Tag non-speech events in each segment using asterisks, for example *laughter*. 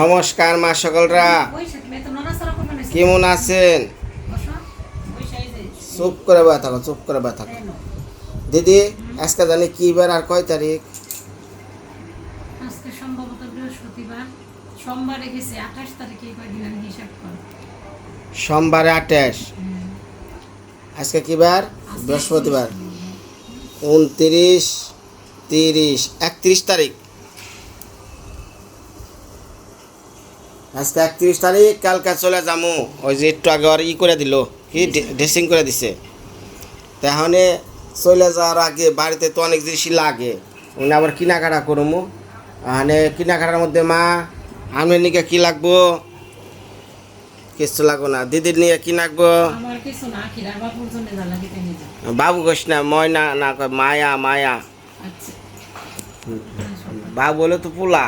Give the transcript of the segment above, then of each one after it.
নমস্কার মা সকলরা। কেমন আছেন? চুপ করে বা থাকো চুপ করে বা থাকো। দিদি আজকে জানি কি বার আর কয় তারিখ? আজকে সম্ভবত বৃহস্পতিবার। সোমবারে গেছে আঠাশ তারিখে কয়দিন আমি হিসাব কর। সোমবারে আঠাশ? আজকে কি বার? বৃহস্পতিবার। উনত্রিশ তিরিশ একত্রিশ তারিখ। আজকে একত্রিশ তারিখ কালকে চলে যামু। ওই যে একটু আগে আর ই করে দিল কি ড্রেসিং করে দিছে। তাহলে চলে যাওয়ার আগে বাড়িতে তো অনেক জিনিসই লাগে। উনি আবার কেনাকাটা করব মানে কেনাকাটার মধ্যে মা আমি নিকে কি লাগবো? কিছু লাগবো না। দিদির নিয়ে কি লাগবো। বাবু ঘোষ না ময়না না কয় মায়া মায়া। আচ্ছা। বাবু বলে তো পোলা।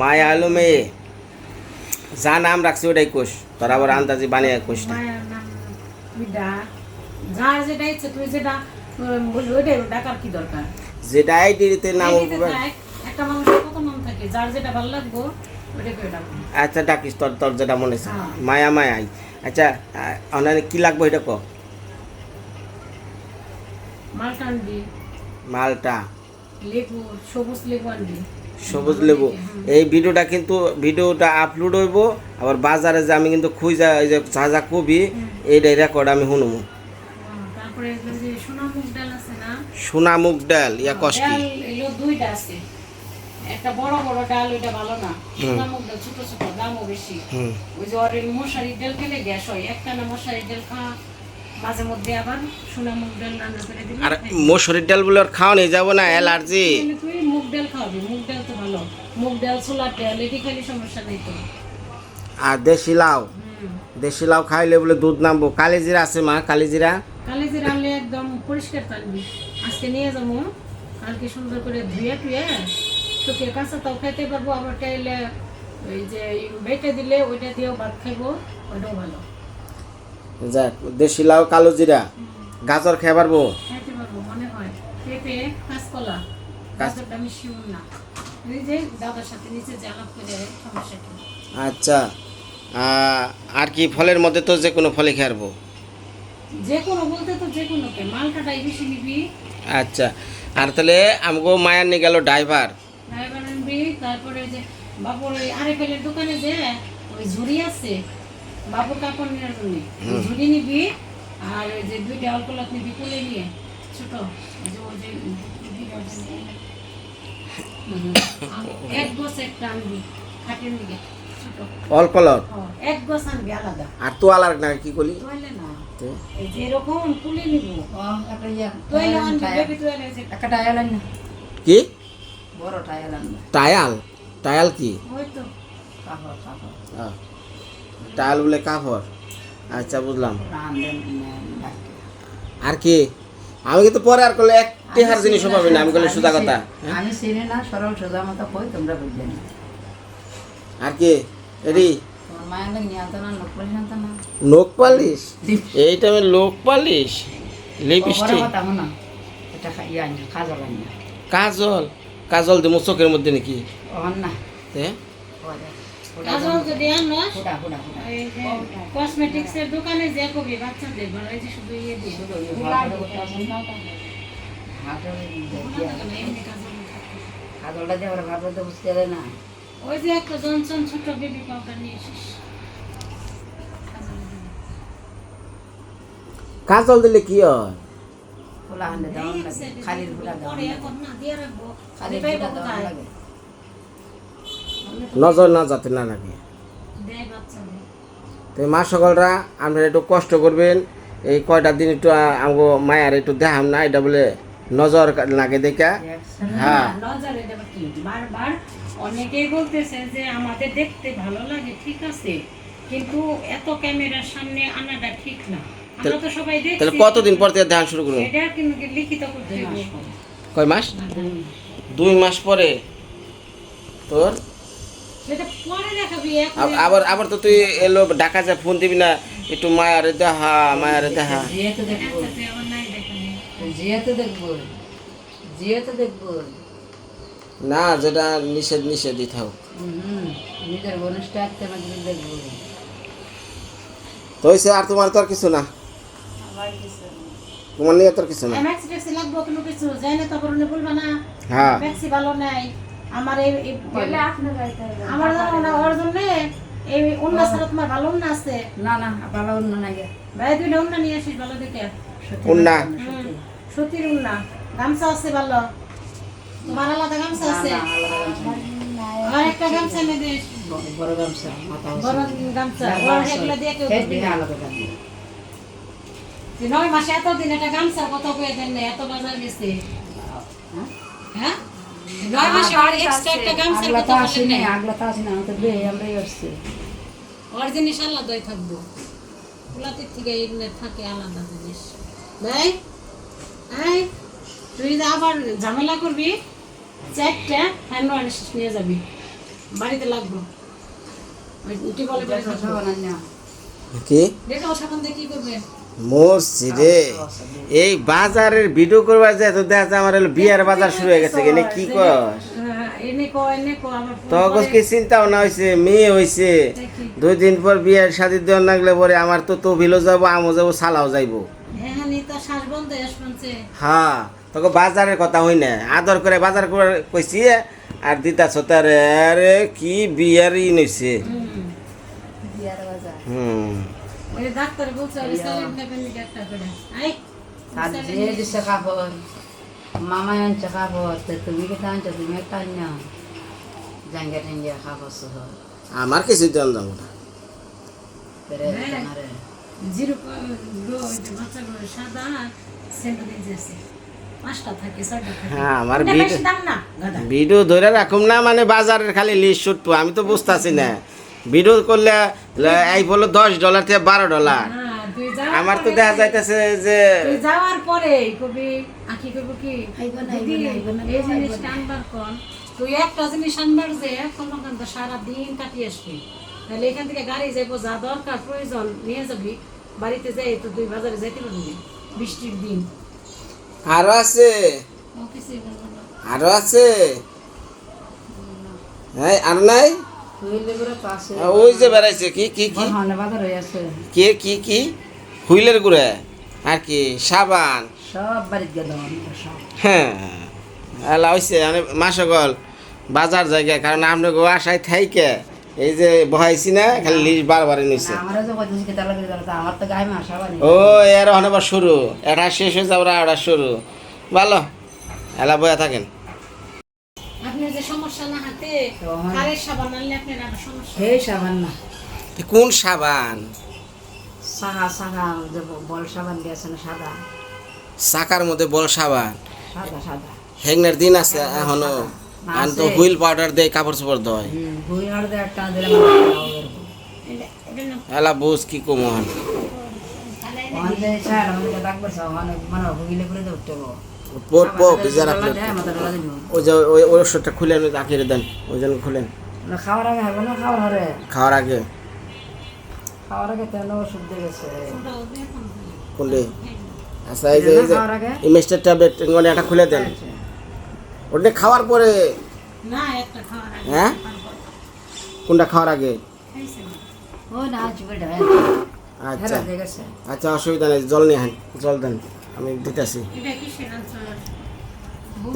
মায়া হলো মেয়ে। যা নাম রাখছি ওটাই কোষ। তোর আবার আন্দাজি বানিয়ে কোষ না যেটা আইডিতে নাম এমনিতে উঠবে। দেখ, একটা মানুষের কত নাম থাকে? যার যেটা ভালো লাগবো আচ্ছা ডাকিস তোর তোর যেটা মনে হ্যাঁ। মায়া মায়াই। আচ্ছা অনারে কি লাগবে এটা ক? মালটা মালটা। লেবু সবুজ লেবু আনবি। সবুজ লেবু। এই ভিডিওটা কিন্তু ভিডিওটা আপলোড হইব আবার বাজারে যে আমি কিন্তু খুঁজা এই যে যা কবি এইটাই রেকর্ড আমি শুনব। সোনা মুগ ডাল ইয়া কষ কি? ডাল এগুলো দুইটা আছে। একটা বড় বড় ডাল ওইটা ভালো না। সোনা মুগ ডাল ছোট ছোট দামও বেশি। ওই যে ওর মশারির ডাল খেলে গ্যাস হয়। একটা না মশারির ডাল খাওয়া মাঝে মধ্যে আবার সোনা মুগ ডাল রান্না করে দিবি। আর মসুরির ডাল বলে আর খাওয়া নিয়ে যাব না অ্যালার্জি। মুগ ডাল খাওয়াবি মুগ ডাল ভালো। মুগ ডাল ছোলার ডাল এটি খালি সমস্যা নেই তো। আর দেশি লাউ। দেশি লাউ খাইলে বলে দুধ নামবো। কালিজিরা আছে মা কালিজিরা। কালি যে রানলে একদম পরিষ্কার থাকবি। আজকে নিয়ে যাব কালকে সুন্দর করে ধুয়ে টুয়ে শুকিয়ে কাঁচা তাও খাইতে পারব। আবার চাইলে ওই যে বেটে দিলে ওইটা দিয়েও ভাত খাইবো ওইটাও ভালো। যাক দেশি লাউ কালো জিরা গাজর খেয়ে পারব? খাইতে পারব মনে হয়। পেঁপে কাঁচকলা। গাজরটা আমি শিউর না। ওই দাদার সাথে নিচে যে আলাপ করে সমস্যা কি? আচ্ছা আর কি ফলের মধ্যে তো যে কোনো ফলে খেয়ে পারব যে কোনো বলতে তো যে কোনো কে মালটাটাই বেশি নিবি। আচ্ছা আর তাহলে আমগো মায়ার নিয়ে গেল ড্রাইভার। ড্রাইভার আনবি তারপরে যে বাবুর ওই আরেফেলের দোকানে যে ওই ঝুড়ি আছে বাবুর কাপড় নেওয়ার জন্য ঝুড়ি নিবি আর ওই যে দুইটা অল্প নিবি কোলে নিয়ে ছোট। যে ওই যে দুইটা ওই যে হুম। আর *coughs* এক গোছ একটা আনবি খাটের দিকে ছোট। অল্প এক গোছ আনবি আলাদা। আর তো আলার না কি না। তুলে নিব। ইয়ে, আনবি বেবি একটা টায়াল আন কি? বড় টায়াল টায়াল? টায়াল কি? ওই তো। কাপড় কাপড়। টায়াল বলে কাপড়। আচ্ছা বুঝলাম। আর কি? আমি কিন্তু পরে আর করলে একটি হার জিনিসও পাবি না আমি করলে সুদা কথা। হ্যাঁ? আমি চিনি না সরল সোজা মতো কই তোমরা বুঝলে না। আর কি? এডি লোক পালিশ এই টাইমে লোক পালিশ? লিপস্টিক? কাজল কাজল? দিমু চোখের মধ্যে নাকি? না। যদি আনো দোকানে যে কবি বাচ্চাদের যে শুধু ইয়ে দিয়ে। ওই দিয়ে। ভাবলে তো বুঝতে পারে না। যে একটা জনসন ছোট বেবি পাউডার নিয়ে এসিস কাজল দিলে কি হয়? হান্ডে লাগে। খালির লাগে। খালির তাই। লাগে। নজর না যাতে না লাগে। তো মা সকলরা আপনারা একটু কষ্ট করবেন। এই কয়টা দিন একটু আমগো মায়ার একটু দেখাম না এটা বলে নজর লাগে দেখা। হ্যাঁ। অনেকেই বলতেছে যে আমাদের দেখতে ভালো লাগে ঠিক আছে। কিন্তু এত ক্যামেরার সামনে আনাটা ঠিক না। আমরা তো সবাই তাহলে কতদিন পর থেকে দেখা শুরু করব এটা কিন্তু লিখিত করতে কয় মাস। দুই মাস পরে তোর আবার আবার তো তুই এলো ঢাকা যা ফোন দিবি না একটু মায়ারে দেখা মায়ারে দেখা আচ্ছা, না যেটা নিষেধ নিষেধই থাক তো আর তোমার তো আর কিছু না? তোমার নিয়ে তোর কিছু না? ম্যাক্সি ট্যাক্সি কিছু না হ্যাঁ। ভালো নাই। আমার এই আমার না ওর জন্য এই অন্য ছাড়া তোমার ভালো অন্য আছে। না না ভালো অন্য নাই। ভাই দুইটা অন্য নিয়ে আসিস ভালো দেখে। সত্যি উন্না অন্য। গামছা আছে ভালো। তোমার আলাদা গামছা আছে না, আলাদা গামছা। আর একটা গামছা এনে দিস বড় বড় গামছা মাথা বড় গামছা। ওর এগুলো দিয়ে কেউ। আলাদা নয় মাসে এতদিন একটা গামছা কত করে দেন না এত বাজার গেছে। হ্যাঁ? নয় মাসে আর এক্সট্রা একটা গামছা আগলা তো বলেন না আগলা তো আসেনি আমি তো বিয়ে আমরাই আসছি ওর জিনিস আলাদাই থাকব পোলাতির থেকে এগুলো থাকে আলাদা জিনিস ভাই এই তুই আবার ঝামেলা করবি চারটা হ্যান্ড ওয়াশ নিয়ে যাবি বাড়িতে লাগবো বলে থাকব কি? করবে? রে এই বাজারের ভিডিও করবার যায় তো দেখা আমার হলো বিয়ার বাজার শুরু হয়ে গেছে কিনে কি কর হ্যাঁ, এনে কো এনে কো আমার ফোন তখন কি চিন্তা ভাবনা হয়েছে মেয়ে হয়েছে দুই দিন পর বিয়ের শাদি দেওয়ার লাগলে পরে আমার তো তবিলও যাব আমও যাব সালাও যাইবো। হ্যাঁ নি হয়ে হ্যাঁ তোকে বাজারের কথা হই না। আদর করে বাজার করে কইছি আর দিতা তারে আরে কি বিয়ার ই নইছে। হুম বিয়ার বাজার হুম ওই ডাক্তার বলছে ওই স্যালাইন নেবেন নাকি একটা করে। আই আর দিছে কাপড় মামা আনছে কাপড় তো তুমি কেটে আনছো? তুমি একটা আন্য জাঙ্গা টাঙ্গা কাপড় সহ। আমার কিছু যাব না। জিরো সাদা হ্যাঁ আমার ভিডিও ধরে রাখুম না মানে বাজারের খালি লিস্ট ছুটবো আমি তো বুঝতেছি না। ভিডিও করলে এই বলো দশ ডলার থেকে বারো ডলার। হ্যাঁ আমার তো দেখা যাইতেছে যে যাওয়ার পরে কবি আখি কইব কি? আইব না, আইব না, আইব না, এই আইব জিনিসটা আনবার কোন তুই একটা জিনিস আনবার যে কমকান্ত সারা দিন কাটিয়ে আসবি। তাহলে এখান থেকে গাড়ি যাইবো যা দরকার প্রয়োজন নিয়ে যাবি। বাড়িতে যাই তো দুই বাজারে যাইতে পারবি বৃষ্টির দিন। আরও আছে। আরও আছে। হ্যাঁ আর নাই? ওই যে বেড়াইছে কি কি কি? কে কি কি? হুইলের গুড়ে? আর কি সাবান? সব বাড়িতে গেল হ্যাঁ এলা হইছে মানে মাসকল বাজার জায়গা কারণ আপনি গো আশায় থাইকে এই যে বহাইছি না খালি লিস্ট বারবার নিছে। আমরা আমার ও এর অনেকবার শুরু এটা শেষ হয়ে যাবে এটা শুরু। ভালো এলা বয়া থাকেন। আপনার যে সমস্যা না হাতে কারের সাবান আনলে আপনার আরও সমস্যা হে সাবান না। কোন সাবান? সাহা সাহা যে বল সাবান দিয়েছে না সাদা? চাকার মধ্যে বল সাবান। সাদা সাদা। হেগনার দিন আছে এখনও। না, আর তো হুইল পাউডার দেয় কাপড় চোপড় দেয়। একটা দিলে মানে এলা বুঝ কি কমন তাহলে ছাড় আমাদেরকে ডাকবে সব মানে মানে হুইলে করে দিয়ে হবে। পোট পো ভিজা রাখলে মাথা ডলা দিন ওই যে ওই ওই ওষুধটা খুলেন আঁকিয়ে দেন ওই জন্য খুলেন। খাওয়ার আগে হবে না খাওয়ার হরে? খাওয়ার আগে। খাওয়ার আগে তেল ওষুধ দিয়ে গেছে। ওটাও আচ্ছা এই যে? ইমেস্টার ট্যাবলেট মানে একটা খুলে দেন। ওটা খাওয়ার পরে না একটা খাওয়ার আগে। হ্যাঁ? কোনটা খাওয়ার আগে? আচ্ছা। আচ্ছা অসুবিধা নেই জল নিয়ে আন জল দেন। আমি দিতেছি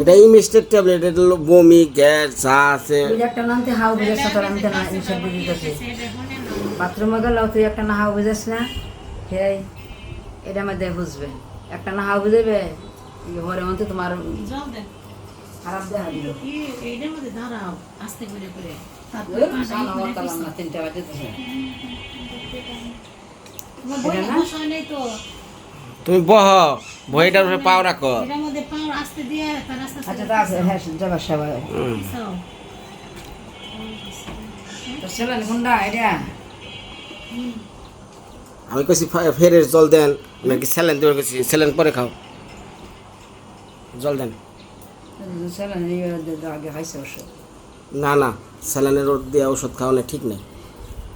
এটা ইমেস্টার ট্যাবলেট এটা হলো বমি গ্যাস যা আছে একটা নামতে হাউ বুঝেছ তোর আমি তো না দিয়ে দিতেছি বাথরুমে গেল তুই একটা না হাউ বুঝেছ না হে এটা মধ্যে বুঝবে একটা না হাউ বুঝেবে ঘরে মধ্যে তোমার জল দেন খারাপ দেখা দিল এইটার মধ্যে দাঁড়াও আস্তে করে করে আমার। না তিনটা বাজে না? তো তুমি বহ বইটার উপরে পাও রাখো এটার মধ্যে পাও আস্তে দিয়ে তার আস্তে আস্তে আচ্ছা তা আছে হ্যাঁ আমি কইছি ফে- ফেরের জল দেন। নাকি স্যালেন দেওয়ার কইছি স্যালেন পরে খাও। জল দেন। ছেলেন আগে খাইছে না না স্যালাইনের রোদ দিয়ে ওষুধ খাওয়ানো ঠিক নেই।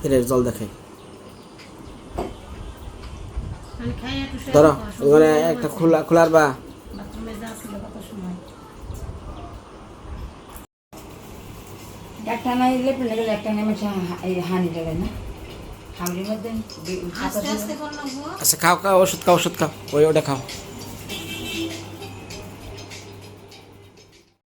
ফেরের জল দেখে আমি খাই একটু শুয়ে ধরো থাকো, ওখানে সবজি একটা আছে। খোলা খোলার বা বাথরুমে যা ছিল কত সময় একটা নাই লেপলে গেলে একটা নেমে এই হানি টাকায় না হামড়ির মধ্যে বি- ছাতা আস্তে ছিল। আস্তে করলাম গো। আচ্ছা খাও খাও ওষুধ খাও ওষুধ খাও ওই ওটা খাও